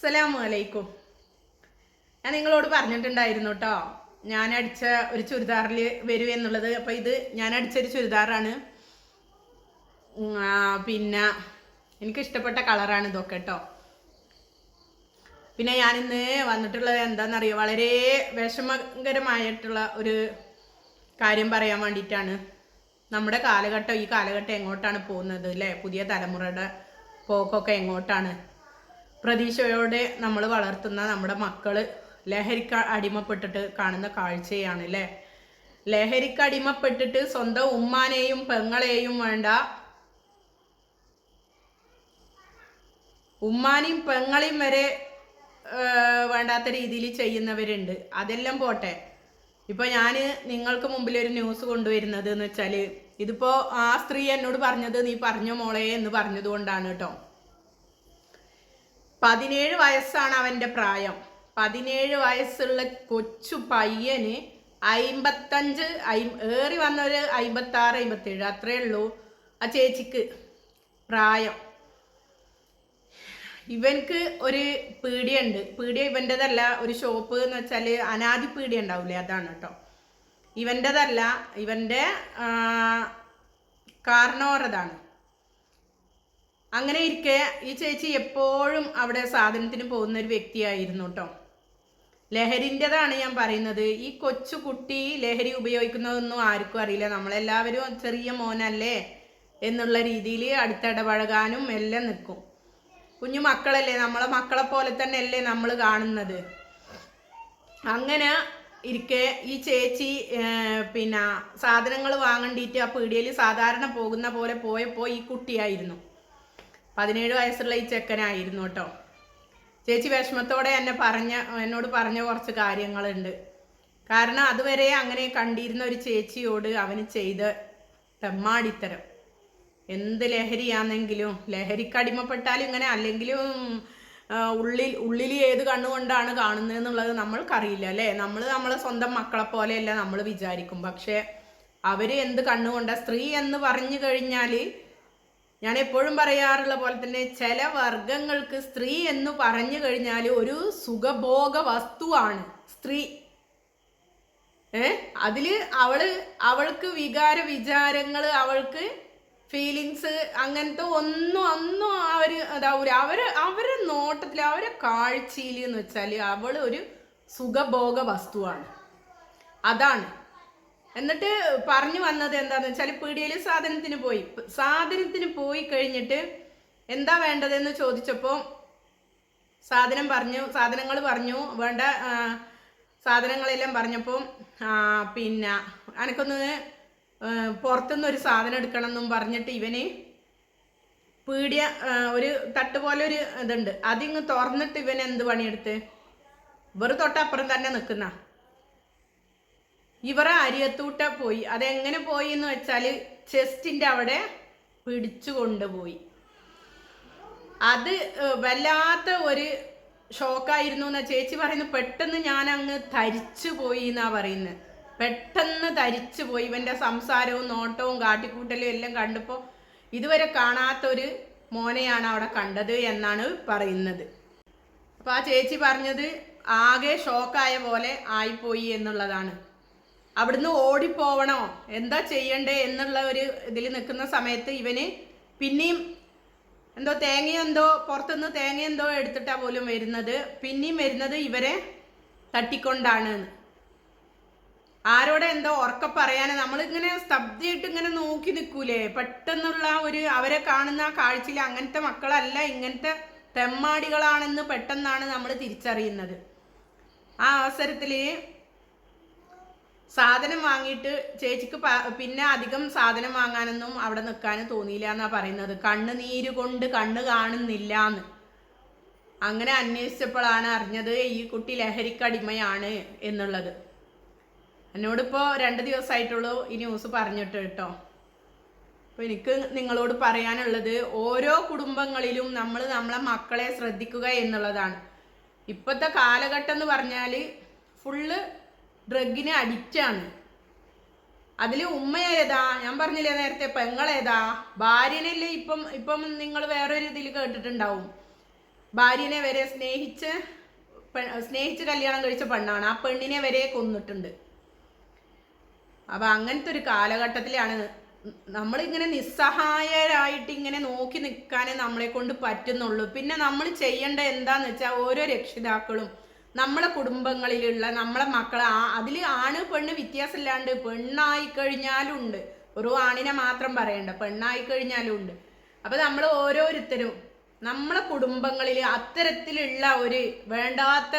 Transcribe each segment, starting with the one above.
അസ്സലാമു അലൈക്കും ഞാൻ നിങ്ങളോട് പറഞ്ഞിട്ടുണ്ടായിരുന്നു കേട്ടോ ഞാൻ അടിച്ച ഒരു ചുരിദാറിൽ വരും എന്നുള്ളത്. അപ്പോൾ ഇത് ഞാൻ അടിച്ചൊരു ചുരിദാറാണ്. പിന്നെ എനിക്ക് ഇഷ്ടപ്പെട്ട കളറാണ് ഇതൊക്കെ കേട്ടോ പിന്നെ ഞാൻ ഇന്ന് വന്നിട്ടുള്ളത് എന്താണെന്നറിയോ വളരെ വിഷമകരമായിട്ടുള്ള ഒരു കാര്യം പറയാൻ വേണ്ടിയിട്ടാണ് നമ്മുടെ കാലഘട്ടം ഈ കാലഘട്ടം എങ്ങോട്ടാണ് പോകുന്നത് അല്ലേ പുതിയ തലമുറയുടെ പോക്കൊക്കെ എങ്ങോട്ടാണ്? പ്രതീക്ഷയോടെ നമ്മൾ വളർത്തുന്ന നമ്മുടെ മക്കൾ ലഹരിക്ക് അടിമപ്പെട്ടിട്ട് കാണുന്ന കാഴ്ചയാണ് അല്ലേ ലഹരിക്ക് അടിമപ്പെട്ടിട്ട് സ്വന്തം ഉമ്മാനെയും പെങ്ങളെയും വേണ്ട. ഉമ്മാനെയും പെങ്ങളെയും വരെ വേണ്ടാത്ത രീതിയിൽ ചെയ്യുന്നവരുണ്ട്. അതെല്ലാം പോട്ടെ. ഇപ്പൊ ഞാൻ നിങ്ങൾക്ക് മുമ്പിൽ ഒരു ന്യൂസ് കൊണ്ടുവരുന്നത് എന്ന് വെച്ചാൽ ഇതിപ്പോ ആ സ്ത്രീ എന്നോട് പറഞ്ഞത് നീ പറഞ്ഞു മോളെ എന്ന് പറഞ്ഞത് കൊണ്ടാണ് കേട്ടോ. പതിനേഴ് വയസ്സാണ് അവന്റെ പ്രായം. പതിനേഴ് വയസ്സുള്ള കൊച്ചു പയ്യന് അയിമ്പത്തഞ്ച് അയി ഏറി വന്ന ഒരു അയിമ്പത്തി ആറ് അയിമ്പത്തേഴ് അത്രേ ഉള്ളൂ ആ ചേച്ചിക്ക് പ്രായം. ഇവൻക്ക് ഒരു പീടിയുണ്ട്. പീടിയ ഇവന്റെതല്ല ഒരു ഷോപ്പ് എന്ന് വെച്ചാൽ അനാദി പീടിയ ഉണ്ടാവില്ലേ അതാണ് കേട്ടോ. ഇവന്റെതല്ല ഇവന്റെ കാരണവറതാണ് അങ്ങനെ ഇരിക്കെ ഈ ചേച്ചി എപ്പോഴും അവിടെ സാധനത്തിന് പോകുന്ന ഒരു വ്യക്തിയായിരുന്നു കേട്ടോ ലഹരിന്റെതാണ് ഞാൻ പറയുന്നത്. ഈ കൊച്ചു കുട്ടി ലഹരി ഉപയോഗിക്കുന്നതൊന്നും ആർക്കും അറിയില്ല. നമ്മളെല്ലാവരും ചെറിയ മോനല്ലേ എന്നുള്ള രീതിയിൽ അടുത്തിടപഴകാനും എല്ലാം നിൽക്കും. കുഞ്ഞു മക്കളല്ലേ? നമ്മളെ മക്കളെ പോലെ തന്നെ അല്ലേ നമ്മൾ കാണുന്നത്. അങ്ങനെ ഇരിക്കെ ഈ ചേച്ചി പിന്നെ സാധനങ്ങൾ വാങ്ങണ്ടിയിട്ട് ആ പീടിയയിൽ സാധാരണ പോകുന്ന പോലെ പോയപ്പോൾ ഈ കുട്ടിയായിരുന്നു. പതിനേഴ് വയസ്സുള്ള ഈ ചെക്കനായിരുന്നു കേട്ടോ. ചേച്ചി വിഷമത്തോടെ എന്നെ പറഞ്ഞ എന്നോട് പറഞ്ഞ കുറച്ച് കാര്യങ്ങളുണ്ട്. കാരണം അതുവരെ അങ്ങനെ കണ്ടിരുന്ന ഒരു ചേച്ചിയോട് അവന് ചെയ്ത തെമ്മാടിത്തരം. എന്ത് ലഹരിയാണെങ്കിലും ലഹരിക്ക് അടിമപ്പെട്ടാലും ഇങ്ങനെ അല്ലെങ്കിലും ഉള്ളിൽ ഉള്ളിൽ ഏത് കണ്ണുകൊണ്ടാണ് കാണുന്നത് എന്നുള്ളത് നമ്മൾക്കറിയില്ല അല്ലേ? നമ്മൾ നമ്മളെ സ്വന്തം മക്കളെ പോലെയല്ല നമ്മൾ വിചാരിക്കും. പക്ഷേ അവർ എന്ത് കണ്ണുകൊണ്ട സ്ത്രീ എന്ന് പറഞ്ഞു കഴിഞ്ഞാൽ ഞാൻ എപ്പോഴും പറയാറുള്ള പോലെ തന്നെ ചില വർഗങ്ങൾക്ക് സ്ത്രീ എന്ന് പറഞ്ഞു കഴിഞ്ഞാൽ ഒരു സുഖഭോഗ വസ്തുവാണ്. സ്ത്രീ. ഏ? അതിൽ അവൾ അവൾക്ക് വികാര വിചാരങ്ങൾ അവൾക്ക് ഫീലിങ്സ് അങ്ങനത്തെ ഒന്നും ഒന്നും അവർ അതാവൂല അവർ അവരെ നോട്ടത്തിൽ അവരെ കാഴ്ചയിൽ എന്ന് വെച്ചാൽ അവൾ ഒരു സുഖഭോഗ വസ്തുവാണ്. അതാണ്. എന്നിട്ട് പറഞ്ഞു വന്നത് എന്താന്ന് വെച്ചാൽ പീടിയയിൽ സാധനത്തിന് പോയി. സാധനത്തിന് പോയി കഴിഞ്ഞിട്ട് എന്താ വേണ്ടതെന്ന് ചോദിച്ചപ്പോൾ സാധനം പറഞ്ഞു സാധനങ്ങൾ പറഞ്ഞു വേണ്ട സാധനങ്ങളെല്ലാം പറഞ്ഞപ്പോൾ പിന്നെ അനക്കൊന്ന് പുറത്തുനിന്ന് ഒരു സാധനം എടുക്കണം എന്നും പറഞ്ഞിട്ട് ഇവന് പീടിയ ഒരു തട്ട് പോലെ ഒരു ഇതുണ്ട്. അതിങ്ങ് തുറന്നിട്ട് ഇവൻ എന്ത് പണിയെടുത്ത്? വെറു തൊട്ടപ്പുറം തന്നെ നിൽക്കുന്ന. ഇവരെ അരിയത്തൂട്ട പോയി. അതെങ്ങനെ പോയി എന്ന് വെച്ചാൽ ചെസ്റ്റിന്റെ അവിടെ പിടിച്ചു കൊണ്ടുപോയി. അത് വല്ലാത്ത ഒരു ഷോക്കായിരുന്നു എന്നാ ചേച്ചി പറയുന്നു. പെട്ടെന്ന് ഞാൻ അങ്ങ് തരിച്ചു പോയി എന്നാ പറയുന്നത് പെട്ടെന്ന് തരിച്ചു പോയി. ഇവന്റെ സംസാരവും നോട്ടവും കാട്ടിക്കൂട്ടലും എല്ലാം കണ്ടപ്പോൾ ഇതുവരെ കാണാത്ത ഒരു മോനെയാണ് അവിടെ കണ്ടത് എന്നാണ് പറയുന്നത്. അപ്പൊ ആ ചേച്ചി പറഞ്ഞത് ആകെ ഷോക്കായ പോലെ ആയിപ്പോയി എന്നുള്ളതാണ്. അവിടുന്ന് ഓടിപ്പോവണോ? എന്താ ചെയ്യണ്ടേ എന്നുള്ള ഒരു ഇതിൽ നിൽക്കുന്ന സമയത്ത് ഇവന് പിന്നെയും എന്തോ തേങ്ങയോ എന്തോ പുറത്തുനിന്ന് തേങ്ങ എന്തോ എടുത്തിട്ടാ പോലും വരുന്നത്. പിന്നെയും വരുന്നത് ഇവരെ തട്ടിക്കൊണ്ടാണ്. ആരോടെ എന്തോ ഉറക്ക പറയാന്. നമ്മളിങ്ങനെ സ്തബ്ധയായിട്ട് ഇങ്ങനെ നോക്കി നിൽക്കൂലേ? പെട്ടെന്നുള്ള ഒരു അവരെ കാണുന്ന ആ കാഴ്ചയിൽ അങ്ങനത്തെ മക്കളല്ല ഇങ്ങനത്തെ തെമ്മാടികളാണെന്ന് പെട്ടെന്നാണ് നമ്മൾ തിരിച്ചറിയുന്നത്. ആ അവസരത്തിൽ സാധനം വാങ്ങിയിട്ട് ചേച്ചിക്ക് പിന്നെ അധികം സാധനം വാങ്ങാനൊന്നും അവിടെ നിൽക്കാനും തോന്നിയില്ല എന്നാ പറയുന്നത് കണ്ണുനീര് കൊണ്ട് കണ്ണ് കാണുന്നില്ല എന്ന് അങ്ങനെ അന്വേഷിച്ചപ്പോഴാണ് അറിഞ്ഞത് ഈ കുട്ടി ലഹരിക്കടിമയാണ് എന്നുള്ളത്. എന്നോടിപ്പോൾ രണ്ട് ദിവസമായിട്ടുള്ളൂ ഈ ന്യൂസ് പറഞ്ഞിട്ട് കേട്ടോ. അപ്പോൾ എനിക്ക് നിങ്ങളോട് പറയാനുള്ളത് ഓരോ കുടുംബങ്ങളിലും നമ്മൾ നമ്മളെ മക്കളെ ശ്രദ്ധിക്കുക എന്നുള്ളതാണ്. ഇപ്പോഴത്തെ കാലഘട്ടം എന്ന് പറഞ്ഞാൽ ഫുള്ള് ഡ്രഗിന് അഡിക്റ്റാണ് അതിൽ ഉമ്മ ഏതാ ഞാൻ പറഞ്ഞില്ലേ നേരത്തെ പെങ്ങളേതാ? ഭാര്യനല്ലേ ഇപ്പം ഇപ്പം നിങ്ങൾ വേറൊരു ഇതിൽ കേട്ടിട്ടുണ്ടാവും. ഭാര്യനെ വരെ സ്നേഹിച്ച് സ്നേഹിച്ച് കല്യാണം കഴിച്ച പെണ്ണാണ്. ആ പെണ്ണിനെ വരെ കൊന്നിട്ടുണ്ട്. അപ്പൊ അങ്ങനത്തെ ഒരു കാലഘട്ടത്തിലാണ് നമ്മളിങ്ങനെ നിസ്സഹായരായിട്ട് ഇങ്ങനെ നോക്കി നിൽക്കാനേ നമ്മളെ കൊണ്ട് പറ്റുന്നുള്ളൂ. പിന്നെ നമ്മൾ ചെയ്യേണ്ട എന്താന്ന് വെച്ചാൽ ഓരോ രക്ഷിതാക്കളും നമ്മളെ കുടുംബങ്ങളിലുള്ള നമ്മളെ മക്കളെ അതിൽ ആണ് പെണ്ണ് വ്യത്യാസമില്ലാണ്ട് പെണ്ണായി കഴിഞ്ഞാലുണ്ട്. ഒരു ആണിനെ മാത്രം പറയണ്ട പെണ്ണായി കഴിഞ്ഞാലും ഉണ്ട് അപ്പൊ നമ്മൾ ഓരോരുത്തരും നമ്മളെ കുടുംബങ്ങളിൽ അത്തരത്തിലുള്ള ഒരു വേണ്ടാത്ത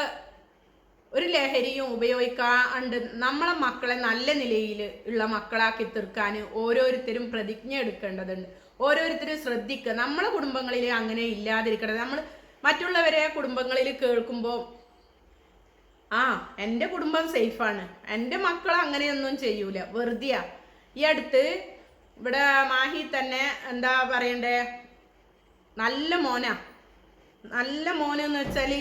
ഒരു ലഹരിയും ഉപയോഗിക്കാണ്ട് നമ്മളെ മക്കളെ നല്ല നിലയിൽ ഉള്ള മക്കളാക്കി തീർക്കാൻ ഓരോരുത്തരും പ്രതിജ്ഞ എടുക്കേണ്ടതുണ്ട്. ഓരോരുത്തരും ശ്രദ്ധിക്കുക നമ്മളെ കുടുംബങ്ങളിൽ അങ്ങനെ ഇല്ലാതിരിക്കണം നമ്മൾ മറ്റുള്ളവരെ കുടുംബങ്ങളിൽ കേൾക്കുമ്പോൾ ആ എന്റെ കുടുംബം സേഫാണ് എന്റെ മക്കൾ അങ്ങനെയൊന്നും ചെയ്യൂല. വെറുതെയാ. ഈ അടുത്ത് ഇവിടെ മാഹി തന്നെ എന്താ പറയണ്ടേ? നല്ല മോനാ. നല്ല മോനെന്ന് വെച്ചാൽ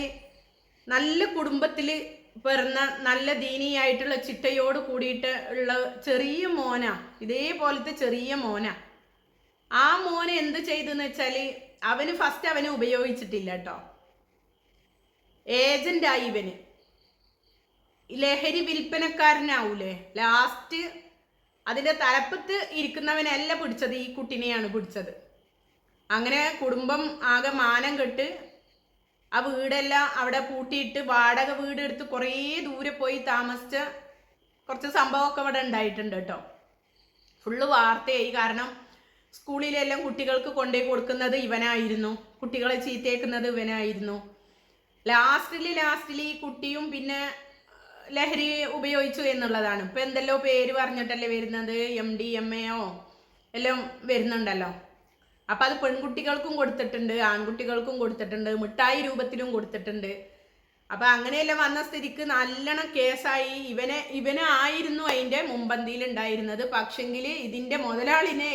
നല്ല കുടുംബത്തിൽ പിറന്ന നല്ല ദീനിയായിട്ടുള്ള ചിട്ടയോട് കൂടിയിട്ട് ഉള്ള ചെറിയ മോന. ഇതേപോലത്തെ ചെറിയ മോന. ആ മോനെ എന്ത് ചെയ്തെന്ന് വെച്ചാൽ അവന് ഫസ്റ്റ് അവനെ ഉപയോഗിച്ചിട്ടില്ല കേട്ടോ ഏജന്റായി ഇവന്. ലഹരി വിൽപ്പനക്കാരനാവൂലേ? ലാസ്റ്റ് അതിന്റെ തലപ്പത്ത് ഇരിക്കുന്നവനല്ല പിടിച്ചത് ഈ കുട്ടിനെയാണ് പിടിച്ചത്. അങ്ങനെ കുടുംബം ആകെ മാനം കെട്ട് ആ വീടെല്ലാം അവിടെ പൂട്ടിയിട്ട് വാടക വീട് എടുത്ത് കുറേ ദൂരെ പോയി താമസിച്ച കുറച്ച് സംഭവമൊക്കെ അവിടെ ഉണ്ടായിട്ടുണ്ട് കേട്ടോ. ഫുള്ള് വാർത്തയായി. കാരണം സ്കൂളിലെല്ലാം കുട്ടികൾക്ക് കൊണ്ടുപോയി കൊടുക്കുന്നത് ഇവനായിരുന്നു. കുട്ടികളെ ചീത്തയേക്കുന്നത് ഇവനായിരുന്നു. ലാസ്റ്റിൽ ലാസ്റ്റിൽ ഈ കുട്ടിയും പിന്നെ ലഹരി ഉപയോഗിച്ചു എന്നുള്ളതാണ്. ഇപ്പൊ എന്തെല്ലോ പേര് പറഞ്ഞിട്ടല്ലേ വരുന്നത്? എം ഡി എം എയോ എല്ലാം വരുന്നുണ്ടല്ലോ. അപ്പൊ അത് പെൺകുട്ടികൾക്കും കൊടുത്തിട്ടുണ്ട് ആൺകുട്ടികൾക്കും കൊടുത്തിട്ടുണ്ട് മിഠായി രൂപത്തിലും കൊടുത്തിട്ടുണ്ട്. അപ്പൊ അങ്ങനെയെല്ലാം വന്ന സ്ഥിതിക്ക് നല്ലോണം കേസായി. ഇവനെ ഇവനായിരുന്നു അതിന്റെ മുമ്പന്തിയിൽ ഉണ്ടായിരുന്നത് പക്ഷെങ്കിൽ ഇതിന്റെ മുതലാളിനെ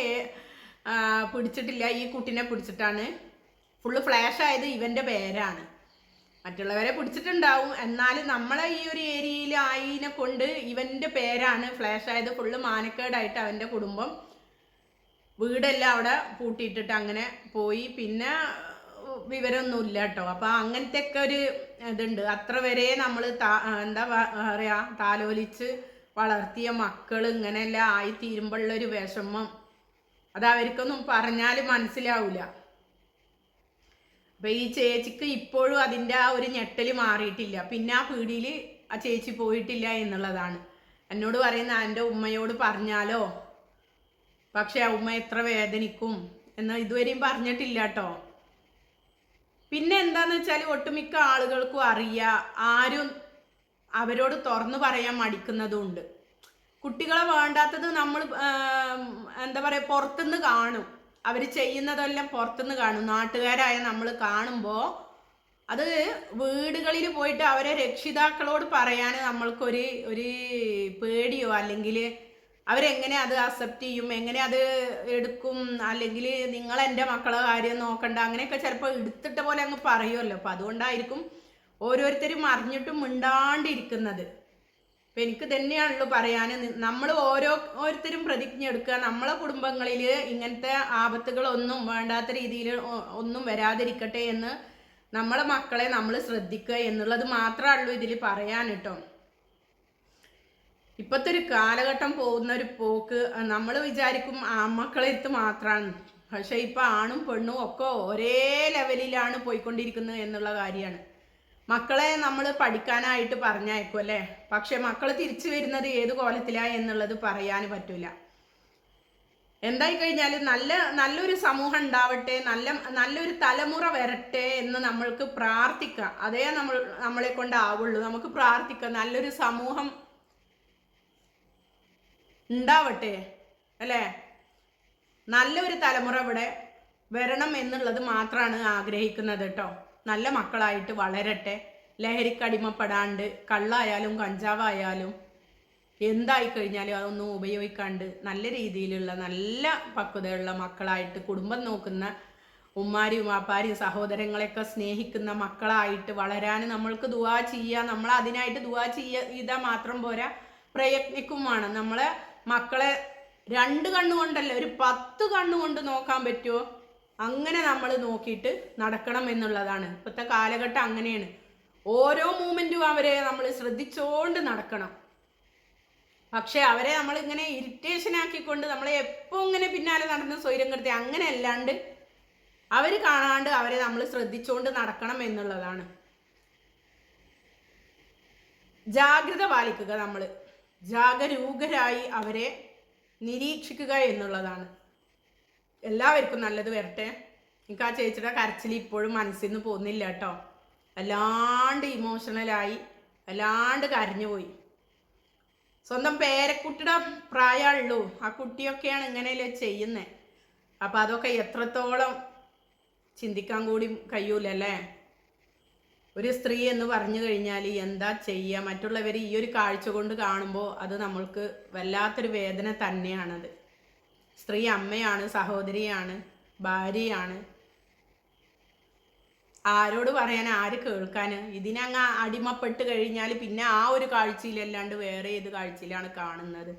പിടിച്ചിട്ടില്ല. ഈ കുട്ടിനെ പിടിച്ചിട്ടാണ്. ഫുള്ള് ഫ്ലാഷ് ആയത് ഇവന്റെ പേരാണ്. മറ്റുള്ളവരെ പിടിച്ചിട്ടുണ്ടാവും. എന്നാലും നമ്മളെ ഈ ഒരു ഏരിയയിൽ ആയിനെ കൊണ്ട് ഇവന്റെ പേരാണ് ഫ്ലാഷ് ആയത്. ഫുള്ള് മാനക്കേടായിട്ട് അവന്റെ കുടുംബം വീടെല്ലാം അവിടെ പൂട്ടിയിട്ടിട്ട് അങ്ങനെ പോയി. പിന്നെ വിവരമൊന്നും വിവരമൊന്നുമില്ല കേട്ടോ അപ്പൊ അങ്ങനത്തെ ഒക്കെ ഒരു ഇതുണ്ട്. അത്ര വരെ നമ്മൾ എന്താ പറയാ താലോലിച്ച് വളർത്തിയ മക്കൾ ഇങ്ങനെയെല്ലാം ആയി തീരുമ്പോഴുള്ള ഒരു വിഷമം. അത് അവർക്കൊന്നും പറഞ്ഞാൽ മനസ്സിലാവൂല. അപ്പൊ ഈ ചേച്ചിക്ക് ഇപ്പോഴും അതിന്റെ ആ ഒരു ഞെട്ടൽ മാറിയിട്ടില്ല. പിന്നെ ആ പീടിയിൽ ആ ചേച്ചി പോയിട്ടില്ല എന്നുള്ളതാണ്. എന്നോട് പറയുന്ന എന്റെ ഉമ്മയോട് പറഞ്ഞാലോ? പക്ഷെ ആ ഉമ്മ എത്ര വേദനിക്കും എന്ന് ഇതുവരെയും പറഞ്ഞിട്ടില്ല കേട്ടോ. പിന്നെ എന്താന്ന് വെച്ചാൽ ഒട്ടുമിക്ക ആളുകൾക്കും അറിയാം ആരും അവരോട് തുറന്നു പറയാൻ മടിക്കുന്നതുണ്ട്. കുട്ടികളെ വേണ്ടാത്തത് നമ്മൾ എന്താ പറയുക പുറത്തുനിന്ന് കാണും. അവർ ചെയ്യുന്നതെല്ലാം പുറത്തുനിന്ന് കാണും. നാട്ടുകാരായ നമ്മൾ കാണുമ്പോൾ അത് വീടുകളിൽ പോയിട്ട് അവരെ രക്ഷിതാക്കളോട് പറയാൻ നമ്മൾക്കൊരു ഒരു പേടിയോ? അല്ലെങ്കിൽ അവരെങ്ങനെ അത് അക്സെപ്റ്റ് ചെയ്യും? എങ്ങനെ അത് എടുക്കും? അല്ലെങ്കിൽ നിങ്ങൾ എന്റെ മക്കളെ കാര്യം നോക്കണ്ട? അങ്ങനെയൊക്കെ ചിലപ്പോൾ എടുത്തിട്ട പോലെ അങ്ങ് പറയുമല്ലോ അപ്പം അതുകൊണ്ടായിരിക്കും ഓരോരുത്തരും അറിഞ്ഞിട്ടും മിണ്ടാണ്ടിരിക്കുന്നത്. അപ്പം എനിക്ക് തന്നെയാണല്ലോ പറയാൻ നമ്മൾ ഓരോ ഓരോരുത്തരും പ്രതിജ്ഞ എടുക്കുക. നമ്മളെ കുടുംബങ്ങളിൽ ഇങ്ങനത്തെ ആപത്തുകളൊന്നും വേണ്ടാത്ത രീതിയിൽ ഒന്നും വരാതിരിക്കട്ടെ എന്ന് നമ്മളെ മക്കളെ നമ്മൾ ശ്രദ്ധിക്കുക എന്നുള്ളത് മാത്രമേ ഇതിൽ പറയാൻ കേട്ടോ ഇപ്പോഴത്തെ ഒരു കാലഘട്ടം പോകുന്ന ഒരു പോക്ക് നമ്മൾ വിചാരിക്കും ആമക്കളെ അടുത്ത് മാത്രമാണ് പക്ഷേ ഇപ്പൊ ആണും പെണ്ണും ഒക്കെ ഒരേ ലെവലിലാണ് പോയിക്കൊണ്ടിരിക്കുന്നത് എന്നുള്ള കാര്യമാണ് മക്കളെ നമ്മൾ പഠിക്കാനായിട്ട് പറഞ്ഞയക്കും അല്ലേ? പക്ഷെ മക്കൾ തിരിച്ചു വരുന്നത് ഏത് കോലത്തിലാണ് എന്നുള്ളത് പറയാൻ പറ്റൂല. എന്തായി കഴിഞ്ഞാൽ നല്ല നല്ലൊരു സമൂഹം ഉണ്ടാവട്ടെ നല്ല നല്ലൊരു തലമുറ വരട്ടെ എന്ന് നമ്മൾക്ക് പ്രാർത്ഥിക്കാം. അതേ നമ്മൾ നമ്മളെ കൊണ്ടാവുള്ളൂ. നമുക്ക് പ്രാർത്ഥിക്കാം. നല്ലൊരു സമൂഹം ഉണ്ടാവട്ടെ അല്ലേ? നല്ലൊരു തലമുറ ഇവിടെ വരണം എന്നുള്ളത് മാത്രമാണ് ആഗ്രഹിക്കുന്നത് കേട്ടോ. നല്ല മക്കളായിട്ട് വളരട്ടെ. ലഹരിക്കടിമപ്പെടാണ്ട് കള്ളായാലും കഞ്ചാവായാലും എന്തായി കഴിഞ്ഞാലും അതൊന്നും ഉപയോഗിക്കാണ്ട് നല്ല രീതിയിലുള്ള നല്ല പക്വതയുള്ള മക്കളായിട്ട് കുടുംബം നോക്കുന്ന ഉമ്മാരിയും വാപ്പാരിയും സഹോദരങ്ങളെയൊക്കെ സ്നേഹിക്കുന്ന മക്കളായിട്ട് വളരാൻ നമ്മൾക്ക് ദുവാ ചെയ്യുക നമ്മൾ അതിനായിട്ട് ദുവാ ചെയ്താൽ മാത്രം പോരാ. പ്രയത്നിക്കും വേണം നമ്മളെ മക്കളെ രണ്ട് കണ്ണുകൊണ്ടല്ല ഒരു പത്ത് കണ്ണുകൊണ്ട് നോക്കാൻ പറ്റുമോ അങ്ങനെ നമ്മൾ നോക്കിയിട്ട് നടക്കണം എന്നുള്ളതാണ്. ഇപ്പോഴത്തെ കാലഘട്ടം അങ്ങനെയാണ്. ഓരോ മൂമെന്റും അവരെ നമ്മൾ ശ്രദ്ധിച്ചുകൊണ്ട് നടക്കണം. പക്ഷേ അവരെ നമ്മൾ ഇങ്ങനെ ഇറിറ്റേഷൻ ആക്കിക്കൊണ്ട് നമ്മളെ എപ്പോൾ ഇങ്ങനെ പിന്നാലെ നടന്ന് സ്വൈരം കെടുത്തി അങ്ങനെ അല്ലാണ്ട് അവർ കാണാണ്ട് അവരെ നമ്മൾ ശ്രദ്ധിച്ചുകൊണ്ട് നടക്കണം എന്നുള്ളതാണ്. ജാഗ്രത പാലിക്കുക നമ്മൾ ജാഗരൂകരായി അവരെ നിരീക്ഷിക്കുക എന്നുള്ളതാണ്. എല്ലാവർക്കും നല്ലത് വരട്ടെ. എനിക്ക് ആ ചേച്ചിയുടെ കരച്ചിൽ ഇപ്പോഴും മനസ്സിൽ നിന്ന് പോകുന്നില്ല കേട്ടോ. വല്ലാണ്ട് ഇമോഷണലായി വല്ലാണ്ട് കരഞ്ഞുപോയി സ്വന്തം പേരക്കുട്ടിയുടെ പ്രായമുള്ളൂ ആ കുട്ടിയൊക്കെയാണ് ഇങ്ങനെയല്ലേ ചെയ്യുന്നത് അപ്പം അതൊക്കെ എത്രത്തോളം ചിന്തിക്കാൻ കൂടി കഴിയൂലല്ലേ ഒരു സ്ത്രീ എന്ന് പറഞ്ഞു കഴിഞ്ഞാൽ എന്താ ചെയ്യുക മറ്റുള്ളവർ ഈ ഒരു കാഴ്ച കൊണ്ട് കാണുമ്പോൾ അത് നമ്മൾക്ക് വല്ലാത്തൊരു വേദന തന്നെയാണത്. സ്ത്രീ അമ്മയാണ് സഹോദരിയാണ് ഭാര്യയാണ്. ആരോട് പറയാൻ ആര് കേൾക്കാൻ ഇതിനങ്ങ് അടിമപ്പെട്ട് കഴിഞ്ഞാൽ പിന്നെ ആ ഒരു കാഴ്ചയിലല്ലാണ്ട് വേറെ ഏത് കാഴ്ചയിലാണ് കാണുന്നത്?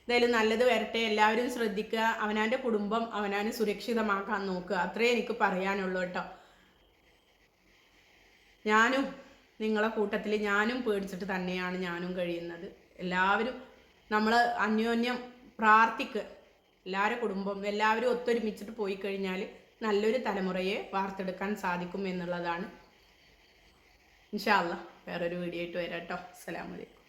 എന്തായാലും നല്ലത് വരട്ടെ എല്ലാവരും ശ്രദ്ധിക്കുക അവനാന്റെ കുടുംബം അവനാന് സുരക്ഷിതമാക്കാൻ നോക്കുക. അത്രേ എനിക്ക് പറയാനുള്ളൂ കേട്ടോ. ഞാനും നിങ്ങളെ കൂട്ടത്തിൽ ഞാനും പേടിച്ചിട്ട് തന്നെയാണ് ഞാനും കഴിയുന്നത്. എല്ലാവരും നമ്മൾ അന്യോന്യം പ്രാർത്ഥിക്കുക എല്ലാവരുടെ കുടുംബം എല്ലാവരും ഒത്തൊരുമിച്ചിട്ട് പോയി കഴിഞ്ഞാൽ നല്ലൊരു തലമുറയെ വാർത്തെടുക്കാൻ സാധിക്കും എന്നുള്ളതാണ്. ഇൻഷാല്ല വേറൊരു വീഡിയോ ആയിട്ട് വരാം കേട്ടോ അസ്സലാമലൈക്കും